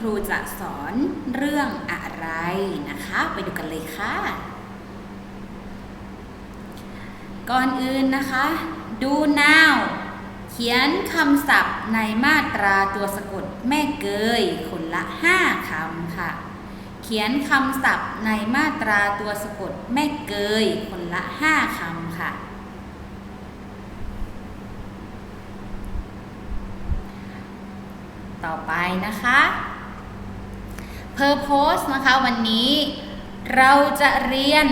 ครูจะสอนเรื่องอะไรนะคะ ไปดูกันเลยค่ะ ก่อนอื่นนะคะ ดู now เขียนคำศัพท์ในมาตราตัวสะกดแม่เกยคนละ 5คำค่ะ เขียนคำศัพท์ในมาตราตัวสะกดแม่เกยคนละ 5คำค่ะต่อไปนะคะ Purpose นะคะวันนี้เราจะเรียน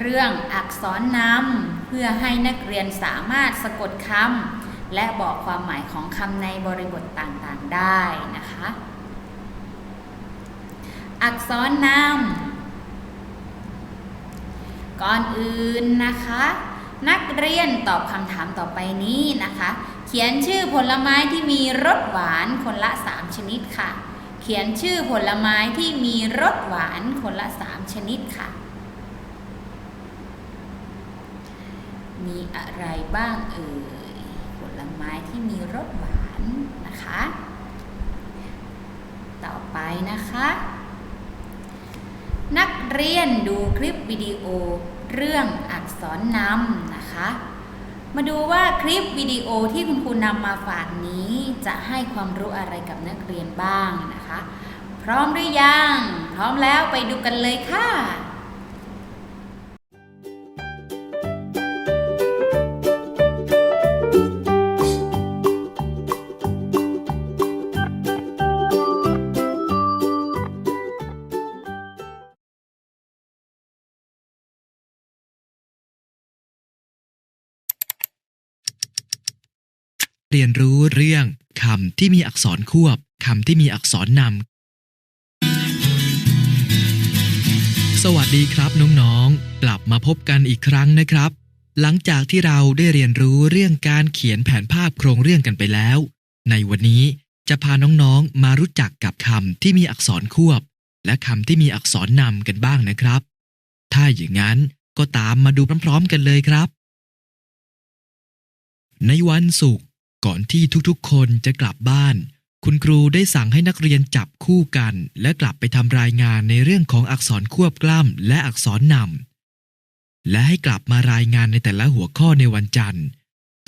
เรื่องอักษรนำเพื่อให้นักเรียนสามารถสะกดคำและบอกความหมายของคำในบริบทต่างๆได้นะคะ อักษรนำก่อนอื่นนะคะ นักเรียนตอบคำถามต่อไปนี้นะคะ เขียนชื่อผลไม้ที่มีรสหวานคนละ 3 ชนิดค่ะ เขียนชื่อผลไม้ที่มีรสหวานคนละ 3 ชนิดค่ะ มีอะไรบ้างเอ่ย ผลไม้ที่มีรสหวานนะคะ ต่อไปนะคะ นักเรียนดูคลิปวิดีโอเรื่องอักษรนำนะคะ มาดูว่าคลิปวิดีโอที่คุณครูนำมาฝากนี้จะให้ความรู้อะไรกับนักเรียนบ้างนะคะ พร้อมหรือยัง พร้อมแล้วไปดูกันเลยค่ะเรียนรู้เรื่องคำที่มีอักษรควบคำที่มีอักษรน สวัสดีครับน้องๆ กลับมาพบกันอีกครั้งนะครับ หลังจากที่เราได้เรียนรู้เรื่องการเขียนแผนภาพโครงเรื่องกันไปแล้ว ในวันนี้จะพาน้องๆ มารู้จักกับคำที่มีอักษรควบ และคำที่มีอักษรนำกันบ้างนะครับ ถ้าอย่างนั้นก็ตามมาดูพร้อมๆกันเลยครับ ในวันศุกร์ก่อนที่ทุกๆ คนจะกลับบ้าน คุณครูได้สั่งให้นักเรียนจับคู่กัน และกลับไปทำรายงานในเรื่องของอักษรควบกล้ำและอักษรนำและให้กลับมารายงานในแต่ละหัวข้อในวันจันทร์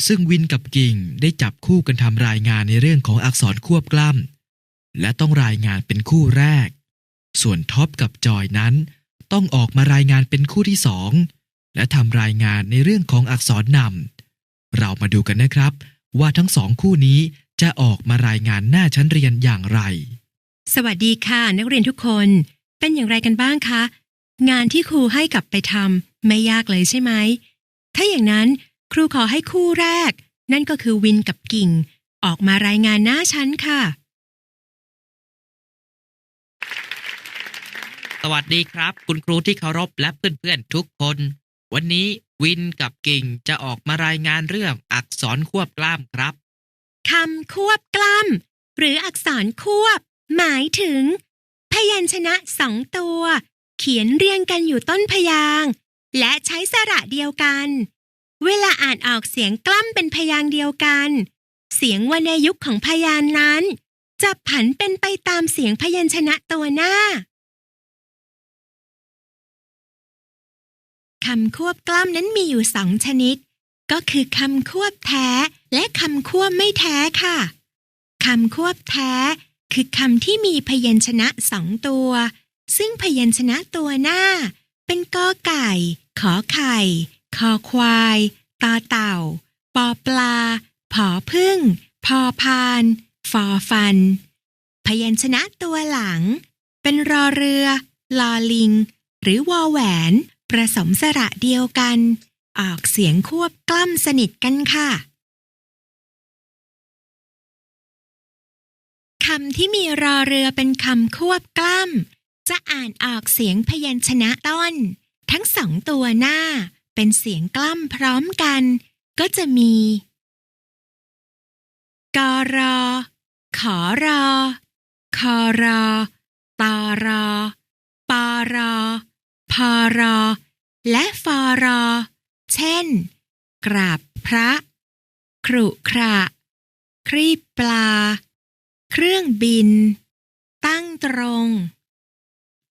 ซึ่งวินกับกิ่งได้จับคู่กันทำรายงานในเรื่องของอักษรควบกล้ำและต้องรายงานเป็นคู่แรก ส่วนท็อปกับจอยนั้นต้องออกมารายงานเป็นคู่ที่สองและทำรายงานในเรื่องของอักษรนำเรามาดูกันนะครับ ว่าทั้งสองคู่นี้ จะออกมารายงานหน้าชั้นเรียนอย่างไร สวัสดีค่ะ นักเรียนทุกคน เป็นอย่างไรกันบ้างคะ งานที่ครูให้กลับไปทำไม่ยากเลยใช่ไหม ถ้าอย่างนั้นครูขอให้คู่แรก นั่นก็คือวินกับกิ่ง ออกมารายงานหน้าชั้นค่ะ สวัสดีครับ คุณครูที่เคารพและเพื่อนๆทุกคน วันนี้วินกับกิ่งจะออกมารายงานเรื่องอักษรควบกล้ามครับ คำควบกล้ำหรืออักษรควบ หมายถึง พยัญชนะสองตัว เขียนเรียงกันอยู่ต้นพยาง และใช้สระเดียวกัน เวลาอ่านออกเสียงกล้ำเป็นพยางเดียวกัน เสียงวรรณยุกของพยานนั้น จะผันเป็นไปตามเสียงพยัญชนะตัวหน้าคำควบกล้ำนั้นมีอยู่สองชนิด ก็คือคำควบแท้ และคำควบไม่แท้ค่ะ คำควบแท้ คือคำที่มีพยัญชนะสองตัว ซึ่งพยัญชนะตัวหน้า เป็นกอไก่ ขอไข่ คอควายตอเต่า ปอปลา ผอพึ่ง พอพาน ฟอฟัน พยัญชนะตัวหลัง เป็นรอเรือ ลอลิง หรือวอแหวน ประสมสระเดียวกัน ออกเสียงควบกล้ำสนิทกันค่ะ คำที่มีรอเรือเป็นคำควบกล้ำจะอ่านออกเสียงพยัญชนะต้น ทั้งสองตัวหน้า เป็นเสียงกล้ำพร้อมกัน ก็จะมีกรอขอรอคอรอตอรอปอรอพอรอ และฟอรอ เช่น กราบพระ ครุขระ ครีบปลา เครื่องบิน ตั้งตรง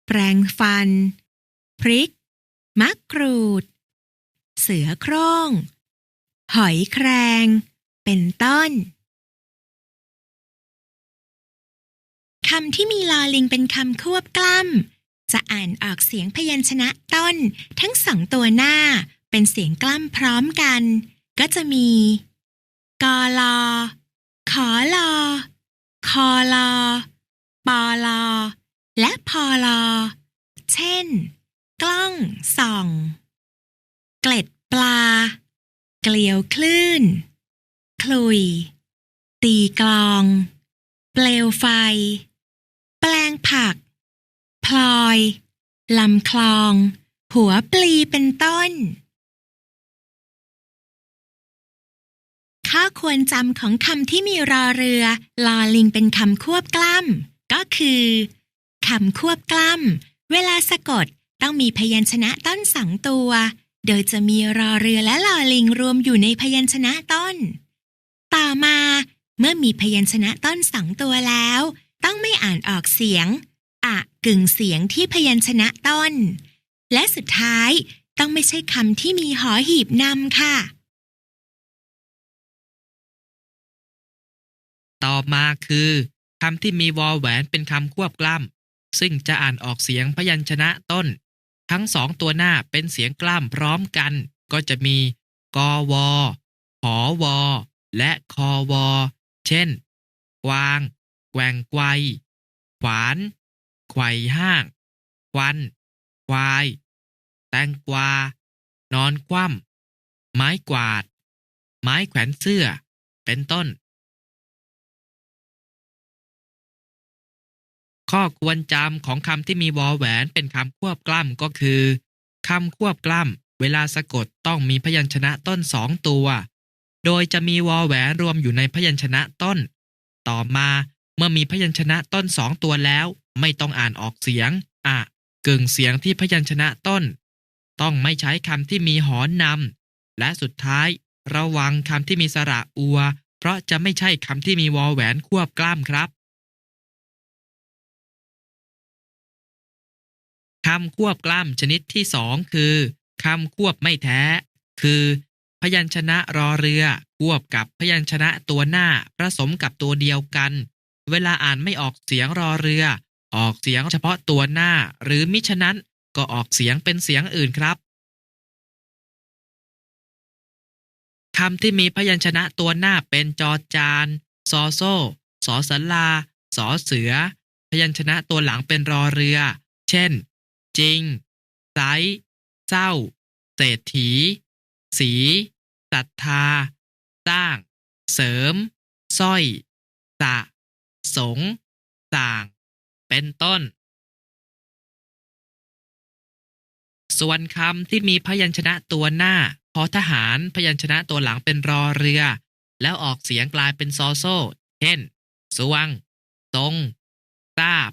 แปรงฟัน พริก มะกรูด เสือโคร่ง หอยแครง เป็นต้นคำที่มีลอลิงเป็นคำควบกล้ำ จะอ่านออกเสียงพยัญชนะต้น ทั้งสองตัวหน้าเป็นเสียงกล้ำพร้อมกัน ก็จะมี กอลอ ขอลอ คอลอปอลอและพอลอเช่น กล้องส่อง เกล็ดปลา เกลียวคลื่น คลุย ตีกลอง เปลวไฟ แปลงผัก พลอย ลำคลอง หัวปลีเป็นต้น ข้อควรจำของคำที่มีรอเรือ ลอลิงเป็นคำควบกล้ำ ก็คือคำควบกล้ำ เวลาสะกดต้องมีพยัญชนะต้นสองตัว โดยจะมีรอเรือและลอลิงรวมอยู่ในพยัญชนะต้น ต่อมา เมื่อมีพยัญชนะต้นสองตัวแล้ว ต้องไม่อ่านออกเสียง อะกึ่งเสียงที่พยัญชนะต้น และสุดท้ายต้องไม่ใช่คำที่มีหอหีบนำค่ะ ต่อมาคือคำที่มีวอแหวนเป็นคำควบกล้ำซึ่งจะอ่านออกเสียงพยัญชนะต้น ทั้งสองตัวหน้าเป็นเสียงกล้ำพร้อมกัน ก็จะมีกอวอหอวอ และคอวอ เช่น กวาง แกว่งไกว ขวาน ไขว่ห้าง ควัน ควาย แตงกวา นอนคว่ำไม้กวาด ไม้แขวนเสื้อ เป็นต้น ข้อควรจำของคำที่มีวอแหวนเป็นคำควบกล้ำก็คือคำควบกล้ำเวลาสะกดต้องมีพยัญชนะต้นสองตัว โดยจะมีวอแหวนรวมอยู่ในพยัญชนะต้น ต่อมาเมื่อมีพยัญชนะต้นสองตัวแล้ว ไม่ต้องอ่านออกเสียง อะกึ่งเสียงที่พยัญชนะต้น ต้องไม่ใช้คำที่มีหอนนำและสุดท้าย ระวังคำที่มีสระอัว เพราะจะไม่ใช่คำที่มีวอแหวนควบกล้ำครับ คำควบกล้ำชนิดที่สองคือคำควบไม่แท้ คือ พยัญชนะรอเรือ ควบกับพยัญชนะตัวหน้าผสมกับตัวเดียวกัน เวลาอ่านไม่ออกเสียงรอเรือ ออกเสียงเฉพาะตัวหน้า หรือมิฉะนั้นก็ออกเสียงเป็นเสียงอื่นครับคำที่มีพยัญชนะตัวหน้าเป็นจอจานซอโซ่สอสลาสอเสือ พยัญชนะตัวหลังเป็นรอเรือ เช่น จริง ไซเศร้า เศรษฐี สีศรัทธา สร้าง เสริม สร้อย สะ สงส่าง เป็นต้น ส่วนคำที่มีพยัญชนะตัวหน้าพอทหารพยัญชนะตัวหลังเป็นรอเรือ แล้วออกเสียงกลายเป็นซอโซ่ เช่น สวงทรง ทราบ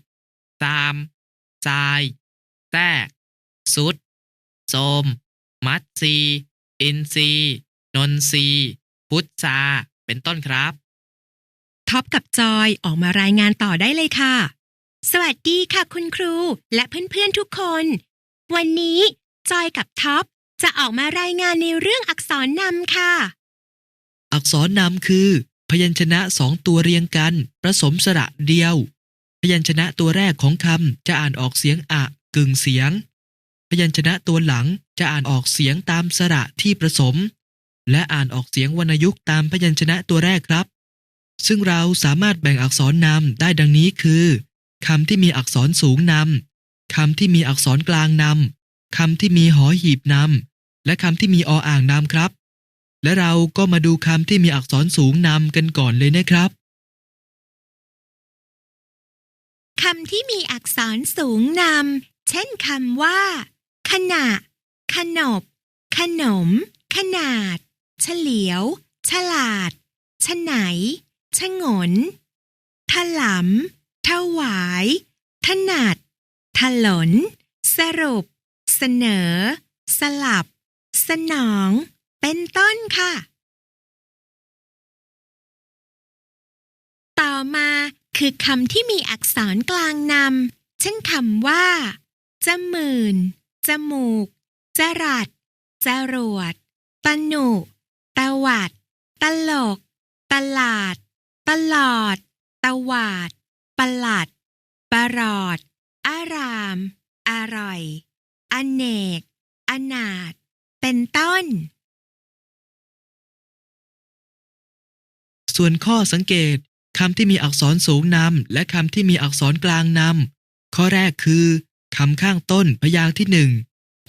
ตามทราย แทรกสุดโสม มัดซี อินซี นนซี พุทธาเป็นต้นครับ ท็อปกับจอยออกมารายงานต่อได้เลยค่ะ สวัสดีค่ะคุณครูและเพื่อนๆทุกคน วันนี้จอยกับท็อปจะออกมารายงานในเรื่องอักษรนำค่ะ อักษรนำคือ พยัญชนะสองตัวเรียงกันผสมสระเดียว พยัญชนะตัวแรกของคำจะอ่านออกเสียงอะ กึ่งเสียง พยัญชนะตัวหลังจะอ่านออกเสียงตามสระที่ผสม และอ่านออกเสียงวรรณยุกต์ตามพยัญชนะตัวแรกครับ ซึ่งเราสามารถแบ่งอักษรนำได้ดังนี้คือคำที่มีอักษรสูงนำคำที่มีอักษรกลางนำคำที่มีหอหีบนำและคำที่มีออ่างนำครับ และเราก็มาดูคำที่มีอักษรสูงนำกันก่อนเลยนะครับคำที่มีอักษรสูงนำ เช่นคำว่า ขณะ ขนบ ขนม ขนาด เฉลียว ฉลาด ฉไหน ฉงน ถลำถวาย ถนัด ถลน สรุป เสนอ สลับ สนอง เป็นต้นค่ะ ต่อมาคือคำที่มีอักษรกลางนำเช่นคำว่า จมื่น จมูก จรัดจรวดตะหนุ ตะวัด ตลก ตลาด ตลอด ตวาด ประหลัด ประหลอด อาราม อร่อย อเนก อนาถ เป็นต้น ส่วนข้อสังเกตคำที่มีอักษรสูงนำและคำที่มีอักษรกลางนำข้อแรกคือ คำข้างต้นพยางค์ที่หนึ่ง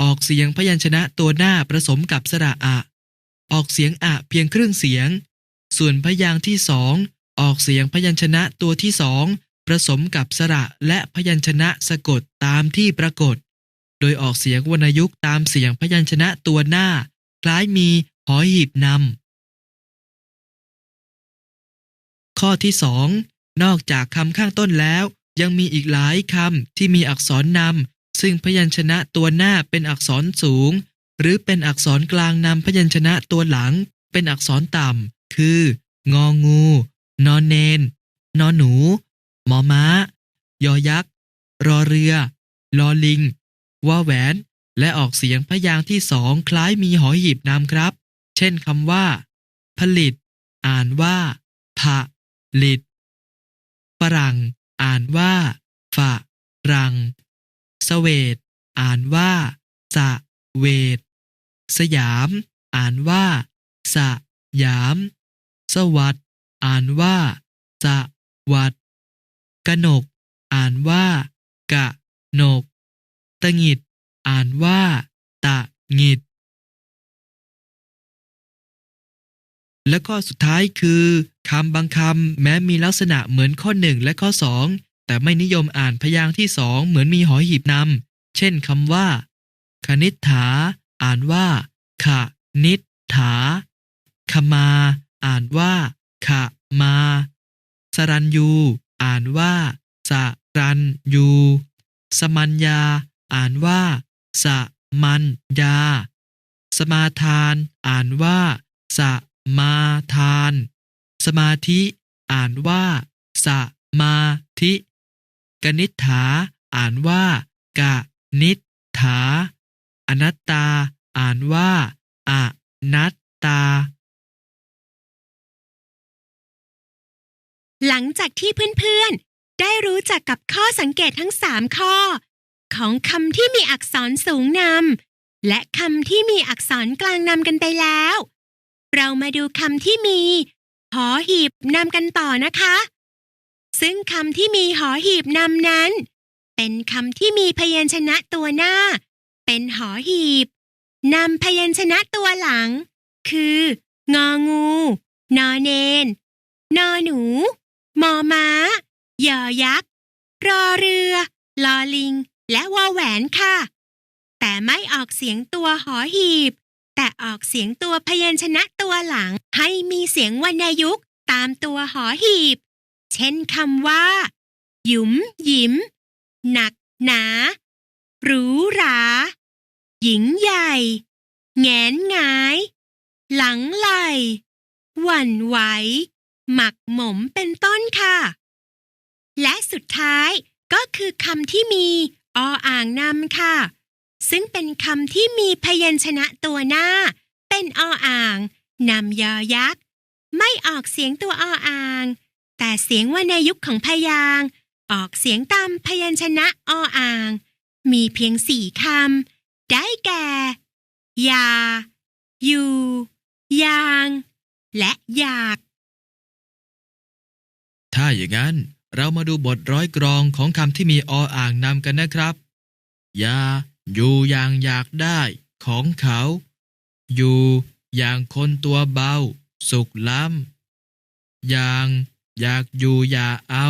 ออกเสียงพยัญชนะตัวหน้าผสมกับสระอะ ออกเสียงอะเพียงครึ่งเสียง ส่วนพยางค์ที่สองออกเสียงพยัญชนะตัวที่สองผสมกับสระและพยัญชนะสะกดตามที่ปรากฏ โดยออกเสียงวรรณยุกต์ตามเสียงพยัญชนะตัวหน้า คล้ายมีหอหีบนำข้อที่สองนอกจากคำข้างต้นแล้ว ยังมีอีกหลายคำที่มีอักษรนำซึ่งพยัญชนะตัวหน้าเป็นอักษรสูง หรือเป็นอักษรกลางนำพยัญชนะตัวหลัง เป็นอักษรต่ำคือ งองู นอนเนน นอหนู มอม้า ยอยักษ์ รอเรือ ลอลิงวอแหวน และออกเสียงพยางค์ที่สองคล้ายมีหอหีบนำครับ เช่นคำว่า ผลิต อ่านว่าผะลิดฝรั่ง อ่านว่าฝะรัง สเวดอ่านว่าสะเวดสยาม อ่านว่าสะยาม สวัสดอ่านว่าสะวัดกนก อ่านว่า กะนกตะหงิด อ่านว่า ตะหงิด และข้อสุดท้ายคือคำบางคำแม้มีลักษณะเหมือนข้อหนึ่งและข้อสองแต่ไม่นิยมอ่านพยางค์ที่สองเหมือนมีหอหีบนำเช่นคำว่า คณิษฐา อ่านว่าขะนิษฐาขมา อ่านว่าขะมา สรัญยู อ่านว่าสรัญยู สมัญญา อ่านว่าสมัญญา สมาทาน อ่านว่าส มาทาน สมาธิอ่านว่าสมาธิ กนิษฐา อ่านว่ากะนิษฐา อนัตตา อ่านว่าอนัตตา หลังจากที่เพื่อนๆ ได้รู้จักกับข้อสังเกตทั้งสามข้อ ของคำที่มีอักษรสูงนำและคำที่มีอักษรกลางนำกันไปแล้ว เรามาดูคำที่มีหอหีบนำกันต่อนะคะ ซึ่งคำที่มีหอหีบนำนั้น เป็นคำที่มีพยัญชนะตัวหน้า เป็นหอหีบนำพยัญชนะตัวหลัง คือ งองูนอเนนนอหนู มอม้ายอยักษ์ รอเรือ ลอลิง และวอแหวนค่ะ แต่ไม่ออกเสียงตัวหอหีบ แต่ออกเสียงตัวพยัญชนะตัวหลังให้มีเสียงวรรณยุกต์ตามตัวหอหีบ เช่นคำว่า หยุมหยิม หนักหนาหรูหรา หญิงใหญ่ แงนงาย หลังไหลหวั่นไหว หมักหมมเป็นต้นค่ะ และสุดท้ายก็คือคำที่มีออ่างนำค่ะ ซึ่งเป็นคำที่มีพยัญชนะตัวหน้า เป็นออ่างนำยอยักษ์ ไม่ออกเสียงตัวออ่าง แต่เสียงวรรณยุกต์ของพยางออกเสียงตามพยัญชนะออ่าง มีเพียงสี่คำ ได้แก่ ยา อยู่ ยาง และอยาก ถ้าอย่างนั้นเรามาดูบทร้อยกรองของคำที่มีออ่างนำกันนะครับ ยา อยู่อย่างอยากได้ของเขา อยู่อย่างคนตัวเบา สุขล้ำอย่างอยากอยู่อย่าเอา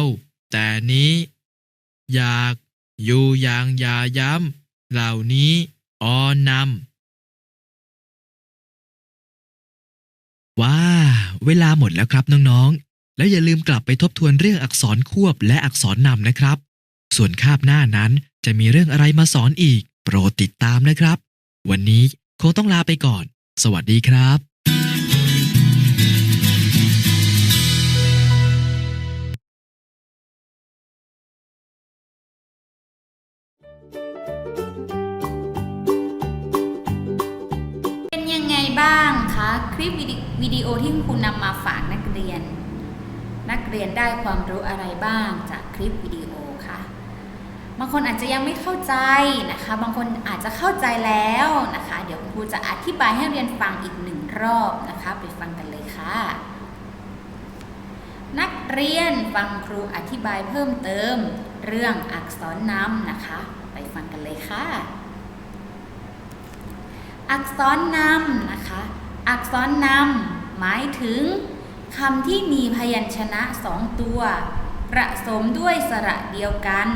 แต่นี้ อยากอยู่อย่างอย่าย้ำ เหล่านี้ออนำว้า เวลาหมดแล้วครับน้องๆ แล้วอย่าลืมกลับไปทบทวนเรื่องอักษรควบและอักษรนำนะครับ ส่วนคาบหน้านั้นจะมีเรื่องอะไรมาสอนอีก โปรดติดตามนะครับ วันนี้คงต้องลาไปก่อน สวัสดีครับเป็นยังไงบ้างคะคลิปวิดีโอที่คุณครูนำมาฝากนักเรียน นักเรียนได้ความรู้อะไรบ้างจากคลิปวิดีโอ บางคนอาจจะยังไม่เข้าใจนะคะ บางคนอาจจะเข้าใจแล้วนะคะ เดี๋ยวคุณครูจะอธิบายให้เรียนฟังอีกหนึ่งรอบนะคะ ไปฟังกันเลยค่ะ นักเรียนฟังครูอธิบายเพิ่มเติม เรื่องอักษรนำนะคะ ไปฟังกันเลยค่ะ อักษรนำนะคะ อักษรนำหมายถึงคำที่มีพยัญชนะสองตัว ประสมด้วยสระเดียวกัน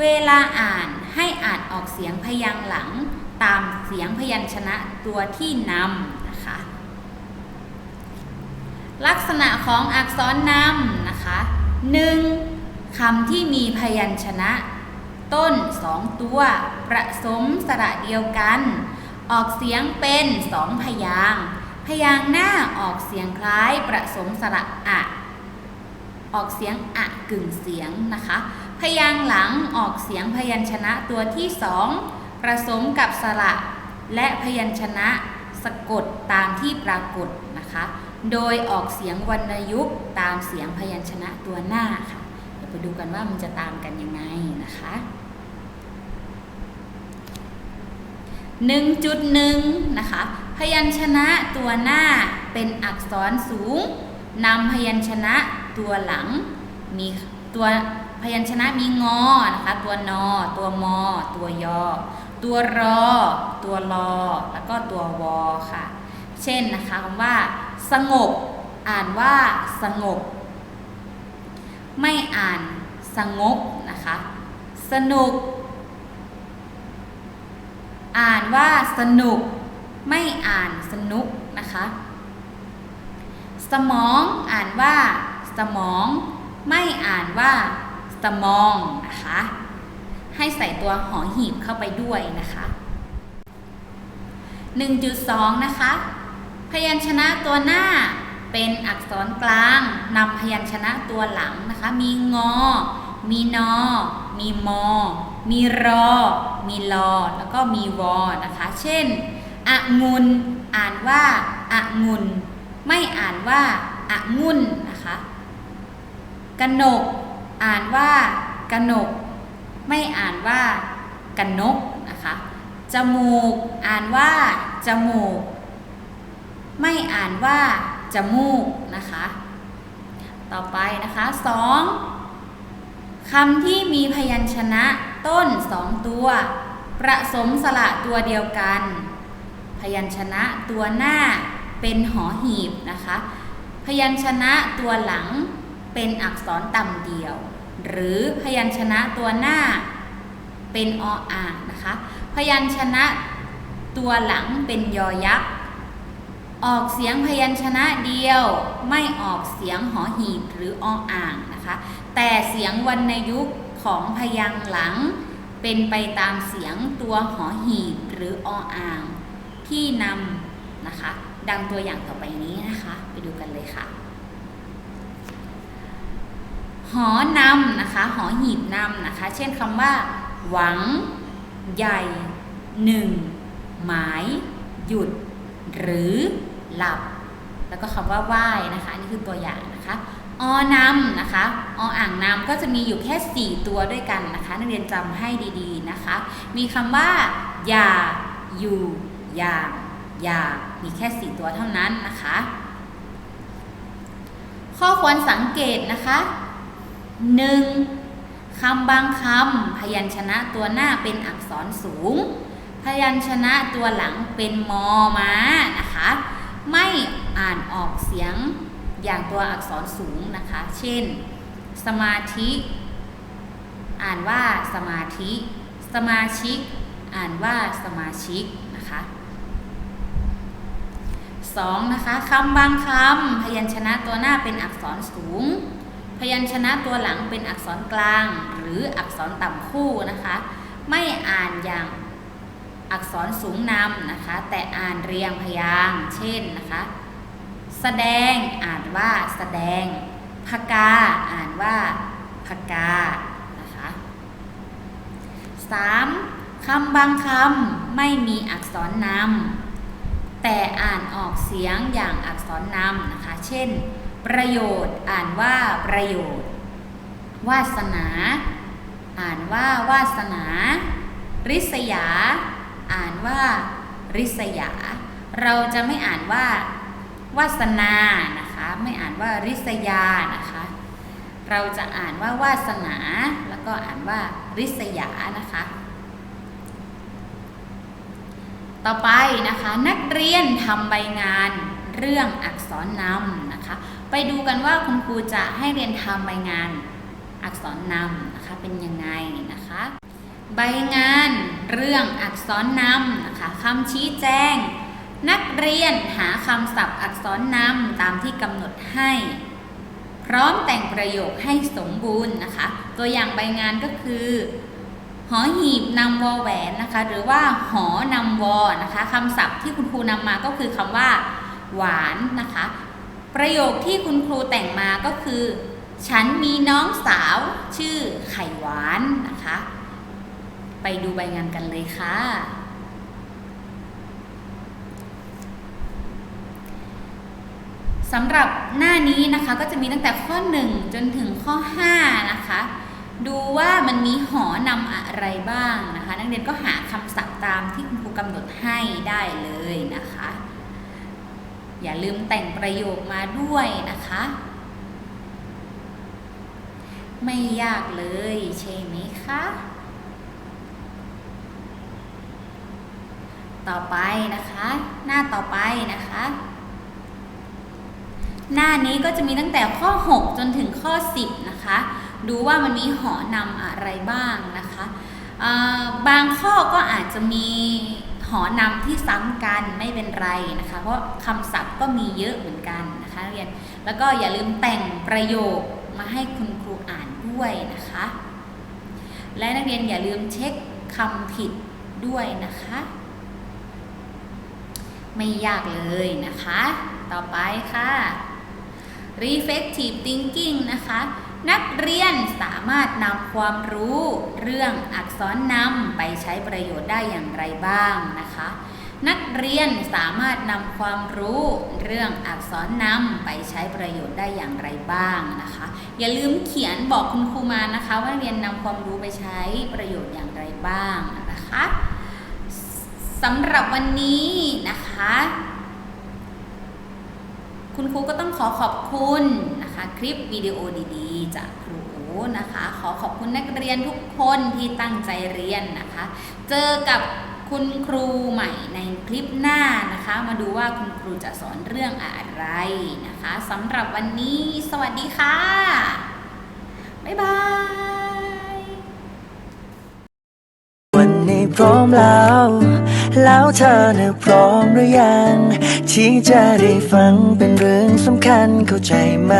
เวลาอ่านให้อ่านออกเสียงพยางค์หลัง ตามเสียงพยัญชนะตัวที่นำนะคะ ลักษณะของอักษรนำนะคะ 1. คำที่มีพยัญชนะ ต้นสองตัวประสมสระเดียวกัน ออกเสียงเป็นสองพยางพยางหน้าออกเสียงคล้ายประสมสระอะ ออกเสียงอะกึ่งเสียงนะคะ ยางค์หลังออกเสียงพยัญชนะตัวที่สองประสมกับสระและพยัญชนะสะกดตามที่ปรากฏนะคะ โดยออกเสียงวรรณยุกต์ตามเสียงพยัญชนะตัวหน้าค่ะ เดี๋ยวไปดูกันว่ามันจะตามกันยังไงนะคะ 1.1 นะคะ พยัญชนะตัวหน้าเป็นอักษรสูงนำพยัญชนะตัวหลังมีตัว พยัญชนะมีงอนะคะ ตัวนอ ตัวมอ ตัวยอ ตัวรอ ตัวรอแล้วก็ตัววอค่ะ เช่นนะคะคำว่า สงบ อ่านว่าสงบ ไม่อ่านสงบนะคะ สนุก อ่านว่าสนุก ไม่อ่านสนุกนะคะ สมองอ่านว่าสมองไม่อ่านว่า สมองนะคะ ให้ใส่ตัวหอหีบเข้าไปด้วยนะคะ 1.2 นะคะ พยัญชนะตัวหน้าเป็นอักษรกลางนำพยัญชนะตัวหลังนะคะ มีงอ มีนอ มีมอ มีรอ มีลอ แล้วก็มีวอนะคะ เช่นองุนอ่านว่าองุนไม่อ่านว่าองุ่นนะคะกนก อ่านว่ากนก ไม่อ่านว่ากนกนะคะ จมูก อ่านว่าจมูก ไม่อ่านว่าจมูกนะคะ ต่อไปนะคะสองคำที่มีพยัญชนะต้นสองตัว ประสมสระตัวเดียวกัน พยัญชนะตัวหน้าเป็นหอหีบนะคะ พยัญชนะตัวหลังเป็นอักษรต่ำเดียว หรือพยัญชนะตัวหน้าเป็นออ่างนะคะ พยัญชนะตัวหลังเป็นยอยักษ์ ออกเสียงพยัญชนะเดียวไม่ออกเสียงหอหีบหรือออ่างนะคะ แต่เสียงวรรณยุกต์ของพยางค์หลัง เป็นไปตามเสียงตัวหอหีบหรือออ่างที่นำนะคะ ดังตัวอย่างต่อไปนี้นะคะ ไปดูกันเลยค่ะ หอนำนะคะ หอหีบนำนะคะ เช่นคำว่า หวัง ใหญ่หนึ่งหมาย หยุด หรือหลับ แล้วก็คำว่าไหว้นะคะนนี่คือตัวอย่างนะคะอนำนะคะออ่างนำก็จะมีอยู่แค่ 4 ตัวด้วยกันนะคะนักเรียนจำให้ดีๆนะคะ มีคำว่า อย่า อยู่ อย่าง อย่า มีแค่ 4 ตัวเท่านั้นนะคะ ข้อควรสังเกตนะคะ 1. คำบางคำพยัญชนะตัวหน้าเป็นอักษรสูง พยัญชนะตัวหลังเป็นมอม้านะคะ ไม่อ่านออกเสียงอย่างตัวอักษรสูงนะคะ เช่น สมาธิ อ่านว่าสมาธิ สมาชิก อ่านว่าสมาชิกนะคะสองนะคะคำบางคำพยัญชนะตัวหน้าเป็นอักษรสูง พยัญชนะตัวหลังเป็นอักษรกลาง หรืออักษรต่ำคู่นะคะ ไม่อ่านอย่างอักษรสูงนำนะคะ แต่อ่านเรียงพยางเช่นนะคะ แสดงอ่านว่าแสดงพกาอ่านว่าพกานะคะ 3. คำบางคำไม่มีอักษรนำแต่อ่านออกเสียงอย่างอักษรนำนะคะ เช่น ประโยชน์ อ่านว่าประโยชน์ วาสนา อ่านว่าวาสนา ริษยา อ่านว่าริษยา เราจะไม่อ่านว่าวาสนานะคะ ไม่อ่านว่าริษยานะคะ เราจะอ่านว่าวาสนา แล้วก็อ่านว่าริษยานะคะ ต่อไปนะคะนักเรียนทำใบงานเรื่องอักษรนำนะ ไปดูกันว่าคุณครูจะให้เรียนทำใบงานอักษรนำนะคะเป็นยังไงนะคะ ใบงานเรื่องอักษรนำนะคะคำชี้แจง นักเรียนหาคำศัพท์อักษรนำตามที่กำหนดให้ พร้อมแต่งประโยคให้สมบูรณ์นะคะ ตัวอย่างใบงานก็คือหอหีบนำวอแหวนนะคะ หรือว่าหอนำวอนะคะคำศัพท์ที่คุณครูนำมาก็คือคำว่า หวานนะคะ ประโยคที่คุณครูแต่งมาก็คือ ฉันมีน้องสาวชื่อไข่หวานนะคะ ไปดูใบงานกันเลยค่ะ สำหรับหน้านี้นะคะก็จะมีตั้งแต่ข้อ 1 จนถึงข้อ 5 นะคะ ดูว่ามันมีหอนำอะไรบ้างนะคะ นักเรียนก็หาคำศัพท์ตามที่คุณครูกำหนดให้ได้เลยนะคะ อย่าลืมแต่งประโยคมาด้วยนะคะ ไม่ยากเลยใช่ไหมคะ ต่อไปนะคะ หน้าต่อไปนะคะ หน้านี้ก็จะมีตั้งแต่ข้อ 6 จนถึงข้อ 10 นะคะ ดูว่ามันมีหอนำอะไรบ้างนะคะ บางข้อก็อาจจะมี หอนำที่ซ้ำกันไม่เป็นไรนะคะ เพราะคำศัพท์ก็มีเยอะเหมือนกันนะคะนักเรียน แล้วก็อย่าลืมแต่งประโยคมาให้คุณครูอ่านด้วยนะคะ และนักเรียนอย่าลืมเช็คคำผิดด้วยนะคะ ไม่ยากเลยนะคะ ต่อไปค่ะ reflective thinking นะคะ นักเรียนสามารถนำความรู้เรื่องอักษรนำไปใช้ประโยชน์ได้อย่างไรบ้างนะคะ นักเรียนสามารถนำความรู้เรื่องอักษรนำไปใช้ประโยชน์ได้อย่างไรบ้างนะคะ อย่าลืมเขียนบอกคุณครูมานะคะ ว่าเรียนนำความรู้ไปใช้ประโยชน์อย่างไรบ้างนะคะสำหรับวันนี้นะคะ คุณครูก็ต้องขอขอบคุณนะคะ คลิปวิดีโอดี จากครูนะคะ ขอขอบคุณนักเรียนทุกคนที่ตั้งใจเรียนนะคะ เจอกับคุณครูใหม่ในคลิปหน้านะคะ มาดูว่าคุณครูจะสอนเรื่องอะไรนะคะสำหรับวันนี้สวัสดีค่ะ บ๊ายบาย วันนี้พร้อมแล้ว แล้วเธอน่ะพร้อมหรือยัง ที่จะได้ฟังเป็นเรื่องสำคัญเข้าใจไหม